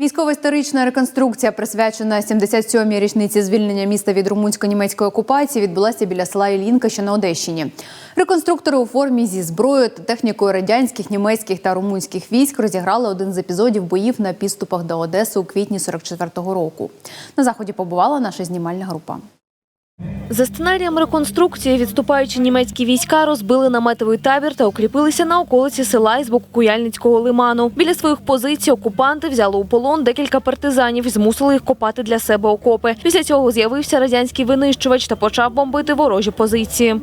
Військово-історична реконструкція, присвячена 77-й річниці звільнення міста від румунсько-німецької окупації, відбулася біля села Ілінка, що на Одещині. Реконструктори у формі зі зброєю та технікою радянських, німецьких та румунських військ розіграли один з епізодів боїв на підступах до Одеси у квітні 44-го року. На заході побувала наша знімальна група. За сценарієм реконструкції відступаючі німецькі війська розбили наметовий табір та укріпилися на околиці села із боку Куяльницького лиману. Біля своїх позицій окупанти взяли у полон декілька партизанів і змусили їх копати для себе окопи. Після цього з'явився радянський винищувач та почав бомбити ворожі позиції.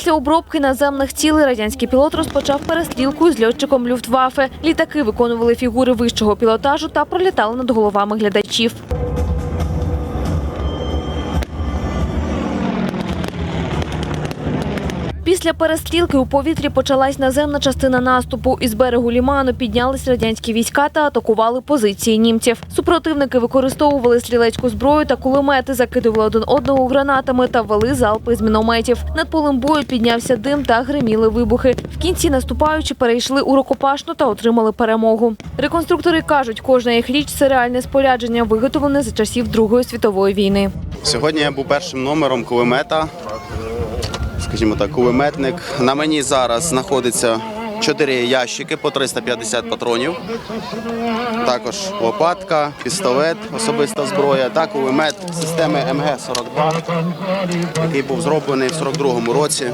Після обробки наземних цілей радянський пілот розпочав перестрілку з льотчиком Люфтваффе. Літаки виконували фігури вищого пілотажу та пролітали над головами глядачів. Після перестрілки у повітрі почалась наземна частина наступу. Із берегу ліману піднялись радянські війська та атакували позиції німців. Супротивники використовували стрілецьку зброю та кулемети, закидували один одного гранатами та вели залпи з мінометів. Над полем бою піднявся дим та гриміли вибухи. В кінці наступаючі перейшли у рукопашну та отримали перемогу. Реконструктори кажуть, кожна їх річ це реальне спорядження, виготовлене за часів Другої світової війни. Сьогодні я був першим номером кулемета. Скажімо так, кулеметник. На мені зараз знаходиться чотири ящики по 350 патронів. Також лопатка, пістолет, особиста зброя та кулемет системи МГ-42, який був зроблений в 42-му році.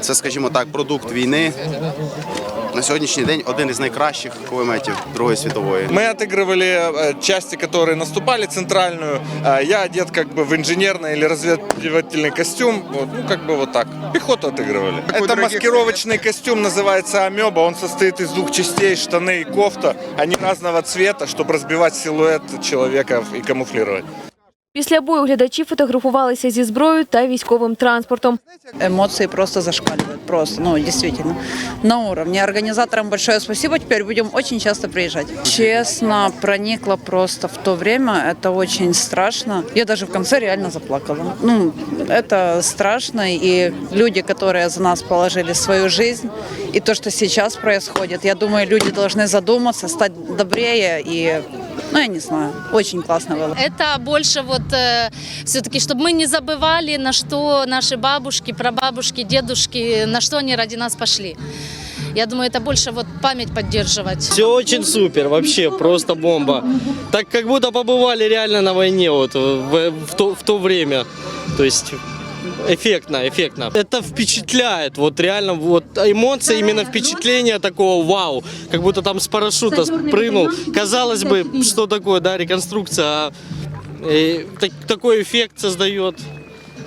Це, скажімо так, продукт війни На сьогоднішній день один із найкращих кулеметів Другої світової. Мы отыгрывали э, части, которые наступали центральную. А Я одет как бы в инженерный или разведывательный костюм. Вот, ну, как бы вот так. Пехоту отыгрывали. Это маскировочный костюм, называется амеба. Он состоит из двух частей, штаны и кофта. Они разного цвета, чтобы разбивать силуэт человека и камуфлировать. Після бою глядачі фотографувалися зі зброєю та військовим транспортом. Эмоции просто зашкаливают, просто, ну, действительно, на уровне. Организаторам большое спасибо, теперь будем очень часто приезжать. Честно, проникла просто в то время, это очень страшно. Я даже в конце реально заплакала. Ну, это страшно, и люди, которые за нас положили свою жизнь, и то, что сейчас происходит, я думаю, люди должны задуматься, стать добрее и, ну, я не знаю, очень классно было. Это больше вот все-таки, чтобы мы не забывали, на что наши бабушки, прабабушки, дедушки, на что они ради нас пошли. Я думаю, это больше вот память поддерживать. Все очень супер, вообще просто бомба. Так как будто побывали реально на войне вот в, в то, в то время. То есть эффектно, эффектно. Это впечатляет, вот реально, вот эмоции, именно впечатление такого вау, как будто там с парашюта спрыгнул. Казалось бы, что такое, да, реконструкция, а э, так- такой эффект создает.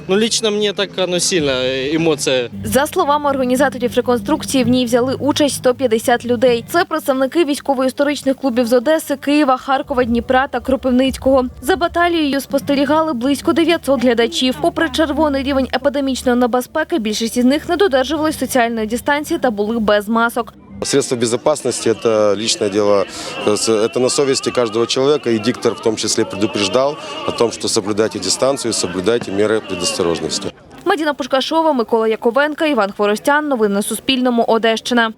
Ну, лично мне так оно сильно, э, эмоция За словами організаторів реконструкції, в ній взяли участь 150 людей. Це представники військово-історичних клубів з Одеси, Києва, Харкова, Дніпра та Кропивницького. За баталією спостерігали близько 900 глядачів. Попри червоний рівень епідемічної небезпеки, більшість із них не додержувались соціальної дистанції та були без масок. Средства безопасности – это личное дело, э, с- это на совести каждого человека, и диктор в том числе предупреждал о том, что соблюдайте дистанцию, соблюдайте меры предосторожности. Мадіна Пушкашова, Микола Яковенка, Іван Хворостян. Новини на Суспільному. Одещина.